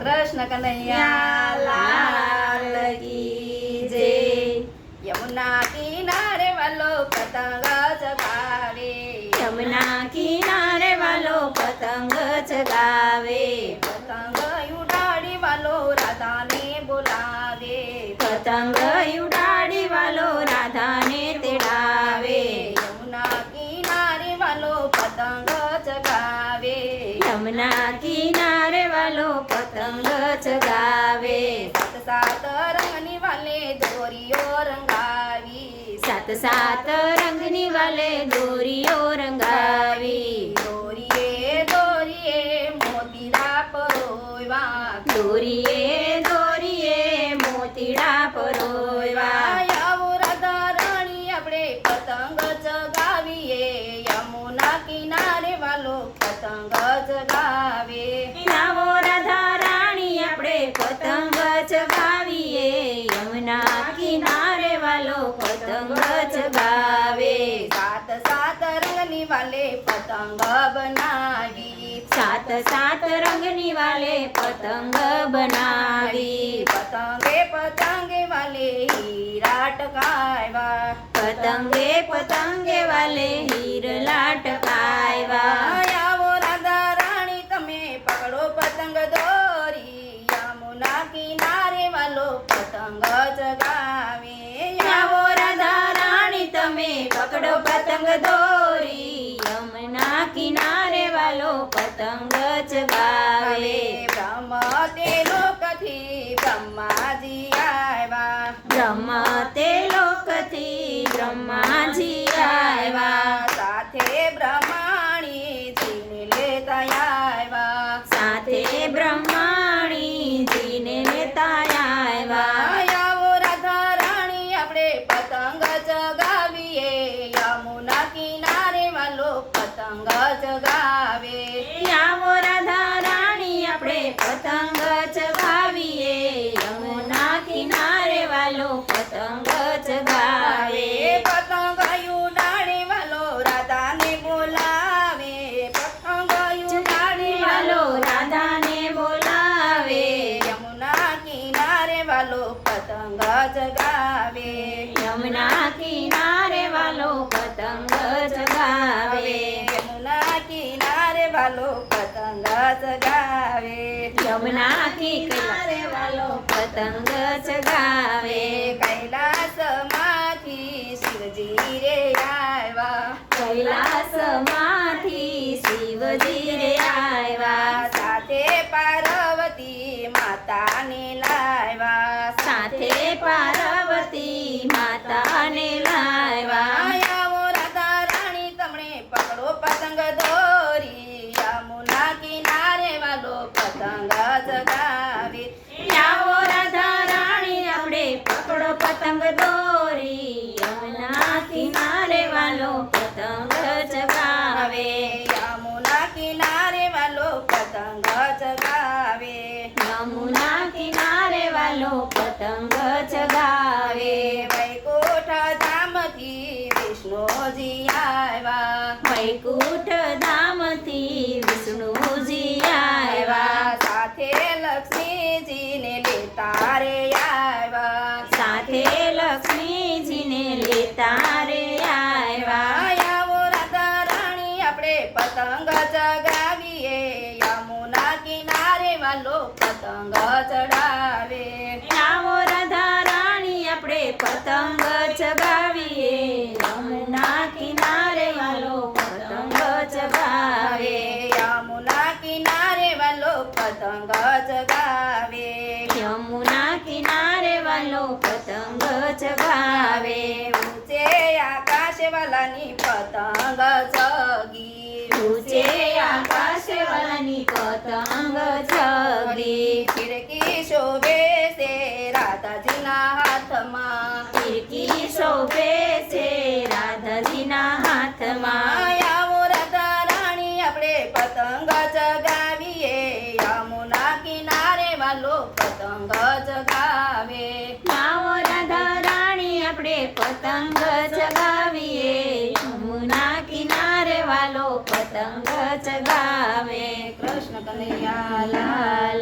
કૃષ્ણ કનૈયા લાલ કી જય યમુના કિનારે વાલો પતંગ ચગાવે યમુના કિનારે વાલો પતંગ ચગાવે પતંગ ઉડાડી વાલો રાધાને બોલાવે. પતંગ ઉડાડી વાલો રાધાને તેડાવે યમુના કિનારે વાલો પતંગ ચગાવે યમુના કિનારે વાલો પતંગ ચગાવે સાત સાત રંગની વાલે દોરીઓ રંગાવી. સાત સાત રંગની વાલે દોરીઓ રંગાવી દોરીએ દોરીએ મોતીડા પરોયવા દોરીએ દોરીએ મોતીડા પરોયવા આવો રાધા રાણી આપણે પતંગ ચગાવીએ યમુના કિનારે વાલો પતંગ ચગાવે આવો રાધા રાણી આપણે પતંગ ચગાવીએ યમુના કિનારે વાલો પતંગ ચગાવે સાત સાત રંગની વાલે પતંગ બનાવી સાત સાત રંગની વાલે પતંગ બનાવી પતંગે પતંગે વાલે હીરા ટકાવ્યા પતંગે પતંગે વાલે હીરલા ટકાવ્યા આવો રાધા રાણી તમે પકડો પતંગ દોરી યમુના કિનારે વાલો પતંગ આવો રાધા રાણી તમે પકડો પતંગ દોરી. યમુના કિનારે વાલો પતંગ ચગાવે. બ્રહ્મ તે લોકથી બ્રહ્માજી આવ્યા. બ્રહ્મ તે લોકથી બ્રહ્માજી આવ્યા. સાથે બ્રહ્માણી જીને લેતા આવ્યા. સાથે બ્રહ્માણીજીને લેતા આવ્યા આવો રાધા રાણી આપણે પતંગ ચગાવીએ યમુના કિનારે વાલો પતંગ ચગાવે આવો રાધા રાણી આપણે પતંગ ચગાવીએ યમુના કિનારે વાલો પતંગ ચગાવે પતંગ ઉડાડે વાલો રાધાને બોલાવે પતંગ ઉડાડે વાલો રાધાને બોલાવે યમુના કિનારે વાલો પતંગ ચગાવે યમુના કિનારે વાલો પતંગ ચગાવે યમુના કિનારે વાલો પતંગ ચગાવે યમુના કિનારે વાલો પતંગ ચગાવે કૈલાસમાંથી શિવજી રે આવ્યા. કૈલાસમાંથી શિવજી રે આવ્યા. સાથે પાર્વતી માતાને લાવ્યા સાથે પાર્વતી માતાને લાવ્યા આવો રાધા રાણી તમને પકડો પતંગ દોરી યમુના કિનારે વાલો પતંગ ચગાવે આવો રાધા રાણી આપણે પકડો પતંગ દોરી યમુના કિનારે વાલો પતંગ ચગાવે. યમુના કિનારે વાલો પતંગ ચગાવે. યમુના કિનારે વાલો પતંગ ચગાવે. વૈકુંઠ ધામથી વિષ્ણુજી આવ્યા. વૈકુંઠ ધામથી વિષ્ણુજી આવ્યા સાથે લક્ષ્મીજીને લેતા રે આવ્યા સાથે લક્ષ્મીજીને લેતા રે આવ્યા આવો રાધા રાણી આપણે પતંગ ચગાવીએ યમુના કિનારે વાલો પતંગ ચડાવે. આવો રાધા રાણી આપણે પતંગ ચગાવીએ. યમુના કિનારે વાલો પતંગ ચગાવે. યમુના કિનારે વાલો પતંગ ચગાવે. યમુના કિનારે વાલો પતંગ ચગાવે. ઊંચે આકાશ વાલાની પતંગ ચગી ઊંચે આકાશ વાળાની પતંગ ચગી ખિડકી શોભે છે રાધાજીના હાથમાં ફિરકી શોભે છે રાધાજીના હાથમાં. આવો રાધા રાણી આપણે પતંગ ચગાવીએ. યમુના કિનારે વાલો પતંગ ચગાવે. આવો રાધા રાણી આપણે પતંગ ચગાવીએ. યમુના કિનારે વાલો પતંગ ચગાવે. કૃષ્ણ કનૈયા લાલ.